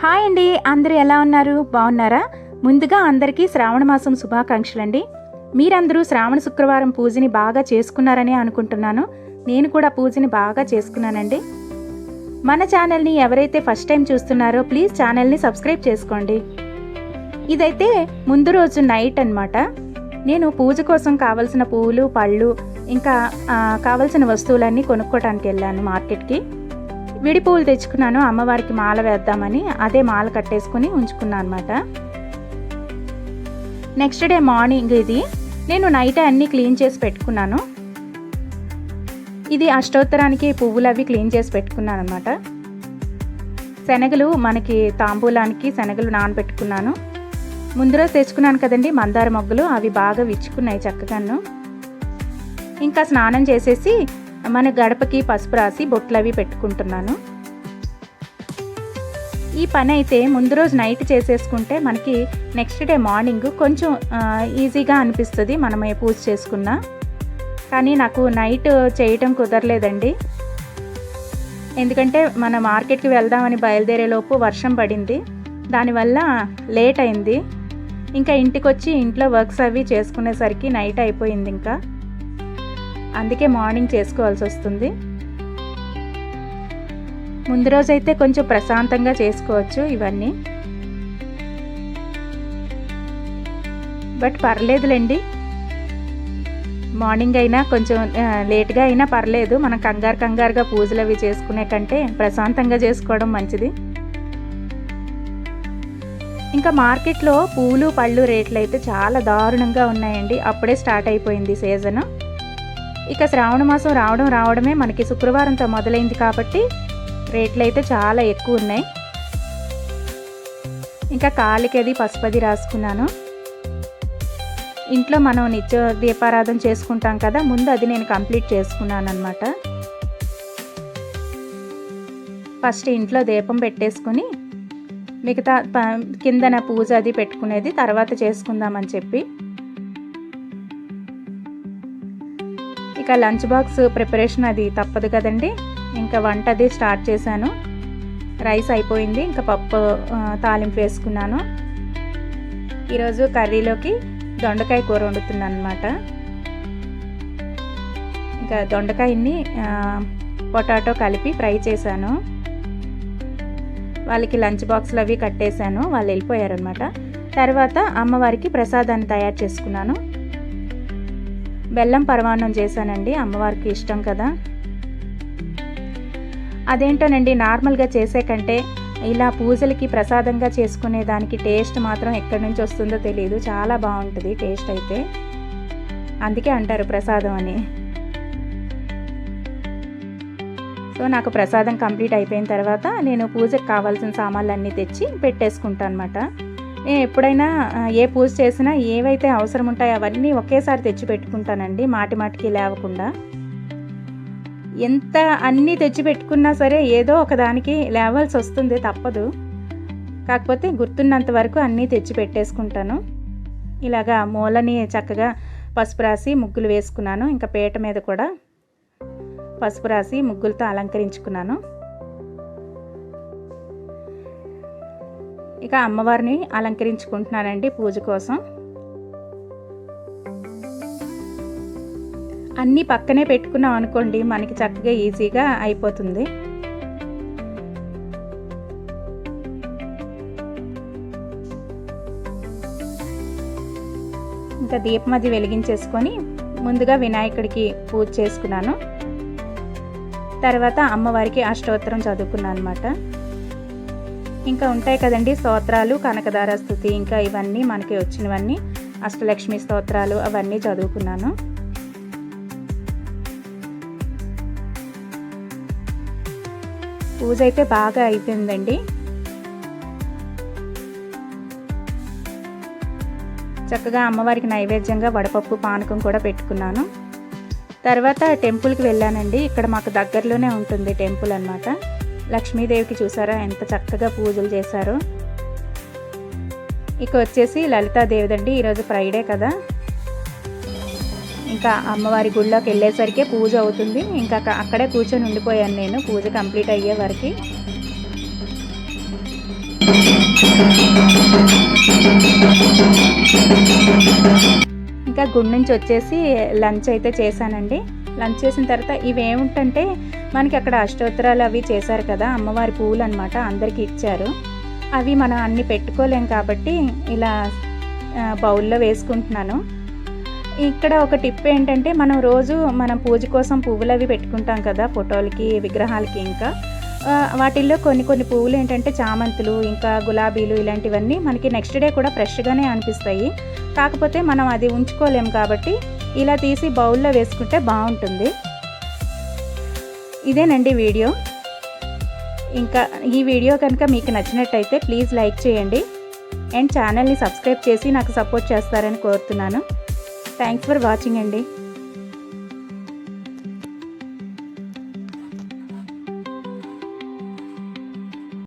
Hi అండి. అందరూ ఎలా ఉన్నారు? బాగున్నారా? ముందుగా అందరికీ శ్రావణ మాసం శుభాకాంక్షలు అండి మీరందరూ శ్రావణ శుక్రవారం పూజని బాగా చేసుకున్నారని అనుకుంటున్నాను. నేను కూడా పూజని బాగా చేసుకున్నానండి. మన ఛానల్ని ఎవరైతే ఫస్ట్ టైం చూస్తున్నారో ప్లీజ్ ఛానల్ని సబ్స్క్రైబ్ చేసుకోండి. ఇదైతే ముందు రోజు నైట్ అనమాట నేను పూజ కోసం కావలసిన పువ్వులు పళ్ళు ఇంకా కావలసిన వస్తువులన్నీ కొనుక్కోవడానికి వెళ్ళాను మార్కెట్కి. విడి పువ్వులు తెచ్చుకున్నాను అమ్మవారికి మాల వేద్దామని. అదే మాల కట్టేసుకుని ఉంచుకున్నాను అనమాట నెక్స్ట్ డే మార్నింగ్ ఇది. నేను నైట్ అన్నీ క్లీన్ చేసి పెట్టుకున్నాను. ఇది అష్టోత్తరానికి పువ్వులు అవి క్లీన్ చేసి పెట్టుకున్నాను అనమాట శనగలు మనకి తాంబూలానికి శనగలు నానబెట్టుకున్నాను. ముందు రోజు తెచ్చుకున్నాను కదండి మందార మొగ్గలు అవి బాగా విచ్చుకున్నాయి చక్కగాను. ఇంకా స్నానం చేసేసి మన గడపకి పసుపు రాసి బొట్లు అవి పెట్టుకుంటున్నాను. ఈ పని అయితే ముందు రోజు నైట్ చేసేసుకుంటే మనకి నెక్స్ట్ డే మార్నింగ్ కొంచెం ఈజీగా అనిపిస్తుంది మనం ఏ పూజ చేసుకున్నా. కానీ నాకు నైట్ చేయటం కుదరలేదండి. ఎందుకంటే మన మార్కెట్కి వెళ్దామని బయలుదేరేలోపు వర్షం పడింది. దానివల్ల లేట్ అయింది. ఇంకా ఇంటికి వచ్చి ఇంట్లో వర్క్స్ అవి చేసుకునేసరికి నైట్ అయిపోయింది ఇంకా. అందుకే మార్నింగ్ చేసుకోవాల్సి వస్తుంది. ముందు రోజైతే కొంచెం ప్రశాంతంగా చేసుకోవచ్చు ఇవన్నీ. బట్ పర్లేదులేండి. మార్నింగ్ అయినా కొంచెం లేట్గా అయినా పర్లేదు. మనం కంగారు కంగారుగా పూజలు అవి చేసుకునే కంటే ప్రశాంతంగా చేసుకోవడం మంచిది. ఇంకా మార్కెట్లో పూలు పళ్ళు రేట్లు అయితే చాలా దారుణంగా ఉన్నాయండి. అప్పుడే స్టార్ట్ అయిపోయింది సీజను. ఇక శ్రావణ మాసం రావడం రావడమే మనకి శుక్రవారంతో మొదలైంది కాబట్టి రేట్లు అయితే చాలా ఎక్కువ ఉన్నాయి ఇంకా కాలికి అది పసుపది రాసుకున్నాను. ఇంట్లో మనం నిత్య దీపారాధన చేసుకుంటాం కదా ముందు అది నేను కంప్లీట్ చేసుకున్నాను అనమాట ఫస్ట్ ఇంట్లో దీపం పెట్టేసుకుని మిగతా ప- కిందన పూజ అది పెట్టుకునేది తర్వాత చేసుకుందామని చెప్పి ఇంకా లంచ్ బాక్స్ ప్రిపరేషన్ అది తప్పదు కదండి. ఇంకా వంట అది స్టార్ట్ చేశాను. రైస్ అయిపోయింది. ఇంకా పప్పు తాలింపు వేసుకున్నాను. ఈరోజు కర్రీలోకి దొండకాయ కూర వండుతున్నాను అనమాట ఇంకా దొండకాయని పొటాటో కలిపి ఫ్రై చేశాను. వాళ్ళకి లంచ్ బాక్స్లు అవి కట్టేశాను. వాళ్ళు వెళ్ళిపోయారనమాట తర్వాత అమ్మవారికి ప్రసాదాన్ని తయారు చేసుకున్నాను. బెల్లం పరమాన్నం చేశానండి అమ్మవారికి ఇష్టం కదా. అదేంటోనండి నార్మల్గా చేసే కంటే ఇలా పూజలకి ప్రసాదంగా చేసుకునే దానికి టేస్ట్ మాత్రం ఎక్కడి నుంచి వస్తుందో తెలియదు చాలా బాగుంటుంది టేస్ట్ అయితే. అందుకే అంటారు ప్రసాదం అని. సో నాకు ప్రసాదం కంప్లీట్ అయిపోయిన తర్వాత నేను పూజకు కావాల్సిన సామాన్లు అన్నీ తెచ్చి పెట్టేసుకుంటాను అనమాట నేను ఎప్పుడైనా ఏ పూజ చేసినా ఏవైతే అవసరం ఉంటాయో అవన్నీ ఒకేసారి తెచ్చి పెట్టుకుంటానండి మాటి మాటికి లేవకుండా. ఎంత అన్నీ తెచ్చి పెట్టుకున్నా సరే ఏదో ఒకదానికి లేవాల్సి వస్తుంది తప్పదు. కాకపోతే గుర్తున్నంత వరకు అన్నీ తెచ్చి పెట్టేసుకుంటాను ఇలాగా మూలని చక్కగా పసుపు రాసి ముగ్గులు వేసుకున్నాను ఇంకా పీట మీద కూడా పసుపు రాసి ముగ్గులతో అలంకరించుకున్నాను. ఇక అమ్మవారిని అలంకరించుకుంటున్నానండి పూజ కోసం. అన్నీ పక్కనే పెట్టుకున్నాం అనుకోండి మనకి చక్కగా ఈజీగా అయిపోతుంది. ఇంకా దీపం అది వెలిగించేసుకొని ముందుగా వినాయకుడికి పూజ చేసుకున్నాను. తర్వాత అమ్మవారికి అష్టోత్తరం చదువుకున్నాను అనమాట ఇంకా ఉంటాయి కదండి. స్తోత్రాలు కనకదార స్థుతి ఇంకా ఇవన్నీ మనకి వచ్చినవన్నీ. అష్టలక్ష్మి స్తోత్రాలు అవన్నీ చదువుకున్నాను. పూజ అయితే బాగా అయిపోయిందండి. చక్కగా అమ్మవారికి నైవేద్యంగా వడపప్పు పానకం కూడా పెట్టుకున్నాను. తర్వాత టెంపుల్కి వెళ్ళానండి. ఇక్కడ మాకు దగ్గరలోనే ఉంటుంది టెంపుల్ అనమాట లక్ష్మీదేవికి చూసారా? ఎంత చక్కగా పూజలు చేశారో. ఇక వచ్చేసి లలితాదేవిదండి. ఈరోజు ఫ్రైడే కదా. ఇంకా అమ్మవారి గుళ్ళోకి వెళ్ళేసరికి పూజ అవుతుంది. ఇంకా అక్కడే కూర్చొని ఉండిపోయాను నేను. పూజ కంప్లీట్ అయ్యే వరకు. ఇంకా గుడి నుంచి వచ్చేసి లంచ్ అయితే చేశానండి. లంచ్ చేసిన తర్వాత ఇవేమిటంటే మనకి అక్కడ అష్టోత్తరాలు అవి చేశారు కదా అమ్మవారి పువ్వులు అనమాట అందరికీ ఇచ్చారు. అవి మనం అన్ని పెట్టుకోలేం కాబట్టి ఇలా బౌల్లో వేసుకుంటున్నాను. ఇక్కడ ఒక టిప్ ఏంటంటే మనం రోజు మనం పూజ కోసం పువ్వులు అవి పెట్టుకుంటాం కదా ఫోటోలకి విగ్రహాలకి ఇంకా. వాటిల్లో కొన్ని కొన్ని పువ్వులు ఏంటంటే చామంతులు ఇంకా గులాబీలు ఇలాంటివన్నీ మనకి నెక్స్ట్ డే కూడా ఫ్రెష్గానే అనిపిస్తాయి. కాకపోతే మనం అది ఉంచుకోలేం కాబట్టి ఇలా తీసి బౌల్లో వేసుకుంటే బాగుంటుంది. ఇదేనండి వీడియో. ఇంకా ఈ వీడియో కనుక మీకు నచ్చినట్టయితే ప్లీజ్ లైక్ చేయండి. అండ్ ఛానల్ని సబ్స్క్రైబ్ చేసి నాకు సపోర్ట్ చేస్తారని కోరుతున్నాను. థ్యాంక్స్ ఫర్ వాచింగ్ అండి.